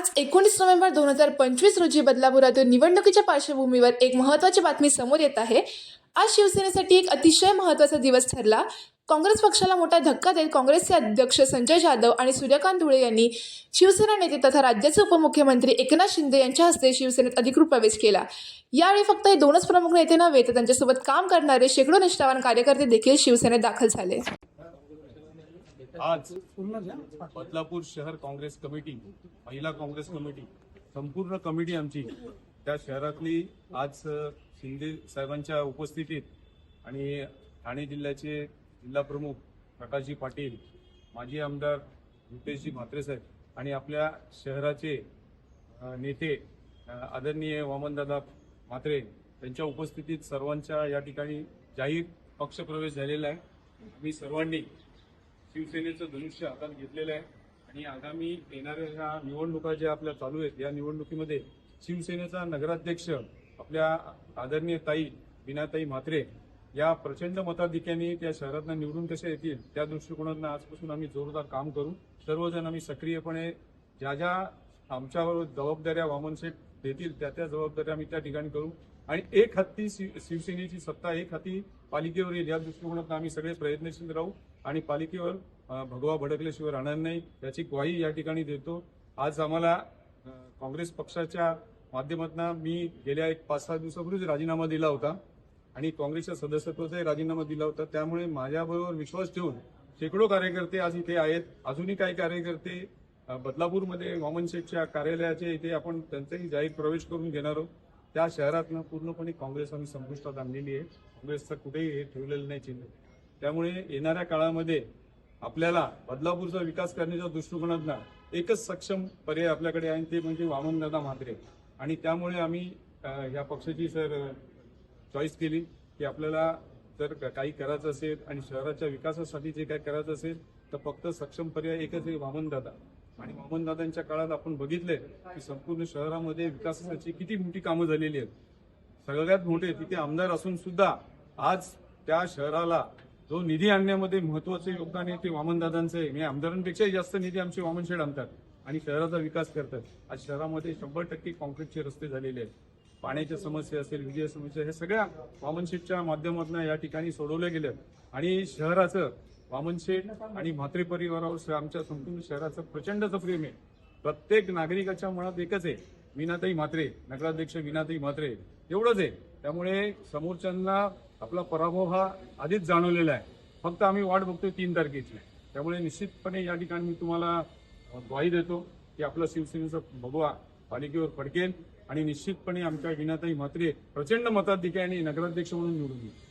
आज एकोणीस नोव्हेंबर दोन हजार पंचवीस रोजी बदलापुरातून निवडणुकीच्या पार्श्वभूमीवर एक महत्त्वाची बातमी समोर येत आहे. आज शिवसेनेसाठी एक अतिशय महत्त्वाचा दिवस ठरला. काँग्रेस पक्षाला मोठा धक्का देत काँग्रेसचे अध्यक्ष संजय जाधव आणि सूर्यकांत धुळे यांनी शिवसेना नेते तथा राज्याचे उपमुख्यमंत्री एकनाथ शिंदे यांच्या हस्ते शिवसेनेत अधिकृत प्रवेश केला. यावेळी फक्त हे दोनच प्रमुख नेते नव्हे तर त्यांच्यासोबत काम करणारे शेकडो निष्ठावान कार्यकर्ते देखील शिवसेनेत दाखल झाले. आज बदलापूर शहर काँग्रेस कमिटी महिला काँग्रेस कमिटी संपूर्ण कमिटी आमची त्या शहरातली आज शिंदे साहेबांच्या उपस्थितीत आणि ठाणे जिल्ह्याचे जिल्हा प्रमुख प्रकाशजी पाटील माजी आमदार रुपेशजी म्हात्रे साहेब आणि आपल्या शहराचे नेते आदरणीय वामनदादा म्हात्रे त्यांच्या उपस्थितीत सर्वांच्या या ठिकाणी जाहीर पक्षप्रवेश झालेला आहे. मी सर्वांनी शिवसेनेचं धनुष्य हातात घेतलेलं आहे. आणि आगामी येणाऱ्या ह्या निवडणुका ज्या आपल्या चालू आहेत या निवडणुकीमध्ये शिवसेनेचा नगराध्यक्ष आपल्या आदरणीय ताई विनाताई म्हात्रे या प्रचंड मताधिक्याने त्या शहरातनं निवडून कशा येतील त्या दृष्टिकोनातून आजपासून आम्ही जोरदार काम करू. सर्वजण आम्ही सक्रियपणे ज्या ज्या आमच्यावर जबाबदाऱ्या वामनशेठ देतील त्या त्या जबाबदाऱ्या आम्ही त्या ठिकाणी करू. आणि एक हत्ती शिवसेनेची सत्ता एक हाती पालिकेवर येईल या दृष्टिकोनातून आम्ही सगळे प्रयत्नशील राहू. आणि पालिकेवर भगवा भडकल्याशिवाय राहणार नाही याची ग्वाही या ठिकाणी देतो. आज आम्हाला काँग्रेस पक्षाच्या माध्यमातून मी गेल्या एक पाच सहा दिवसापूर्वीच राजीनामा दिला होता. आणि काँग्रेसच्या सदस्यत्वाचाही राजीनामा दिला होता. त्यामुळे माझ्याबरोबर विश्वास ठेवून शेकडो कार्यकर्ते आज इथे आहेत. अजूनही काही कार्यकर्ते बदलापूरमध्ये वामन शेठच्या कार्यालयाचे इथे आपण त्यांचाही जाहीर प्रवेश करून घेणार आहोत. त्या शहरातनं पूर्णपणे काँग्रेस आम्ही संपुष्टात आणलेली आहे. काँग्रेसचं कुठेही हे ठेवलेलं नाही चिन्ह. त्यामुळे येणाऱ्या काळामध्ये आपल्याला बदलापूरचा विकास करण्याच्या दृष्टिकोनातनं एकच सक्षम पर्याय आपल्याकडे आहे ते म्हणजे वामनदादा म्हात्रे. आणि त्यामुळे आम्ही या पक्षाची सर चॉईस केली की आपल्याला जर काही करायचं असेल आणि शहराच्या विकासासाठी जे काही करायचं असेल तर फक्त सक्षम पर्याय एकच आहे वामनदादा. आणि वामनदादांच्या काळात आपण बघितलंय की संपूर्ण शहरामध्ये विकासाची किती मोठी कामं झालेली आहेत. सगळ्यात मोठे तिथे आमदार असून सुद्धा आज त्या शहराला जो निधी आणण्यामध्ये महत्वाचं योगदान आहे ते वामनदादांचं आहे. म्हणजे आमदारांपेक्षाही जास्त निधी आमचे वामनशेड आणतात आणि शहराचा विकास करतात. आज शहरामध्ये शंभर टक्के कॉन्क्रीटचे रस्ते झालेले आहेत. पाण्याच्या समस्या असेल विजय समस्या हे सगळ्या वामनशेटच्या माध्यमातून या ठिकाणी सोडवल्या गेल्या आणि शहराचं वामनशेठ आणि म्हात्रे परिवारावर स- आमच्या संपूर्ण शहराचं प्रचंडचं प्रेम आहे. प्रत्येक नागरिकाच्या मनात एकच आहे मीनाताई म्हात्रे नगराध्यक्ष मीनाताई म्हात्रे. एवढंच आहे. त्यामुळे समोरच्यांना आपला पराभव हा आधीच जाणवलेला आहे. फक्त आम्ही वाट बघतोय तीन तारखेची. त्यामुळे निश्चितपणे या ठिकाणी मी तुम्हाला ग्वाही देतो की आपला शिवसेनेचा भगवा पालिकेवर फडकेल आणि निश्चितपणे आमच्या विनाताई म्हात्रे प्रचंड मताधिक्याने नगराध्यक्ष म्हणून निवडून येईल.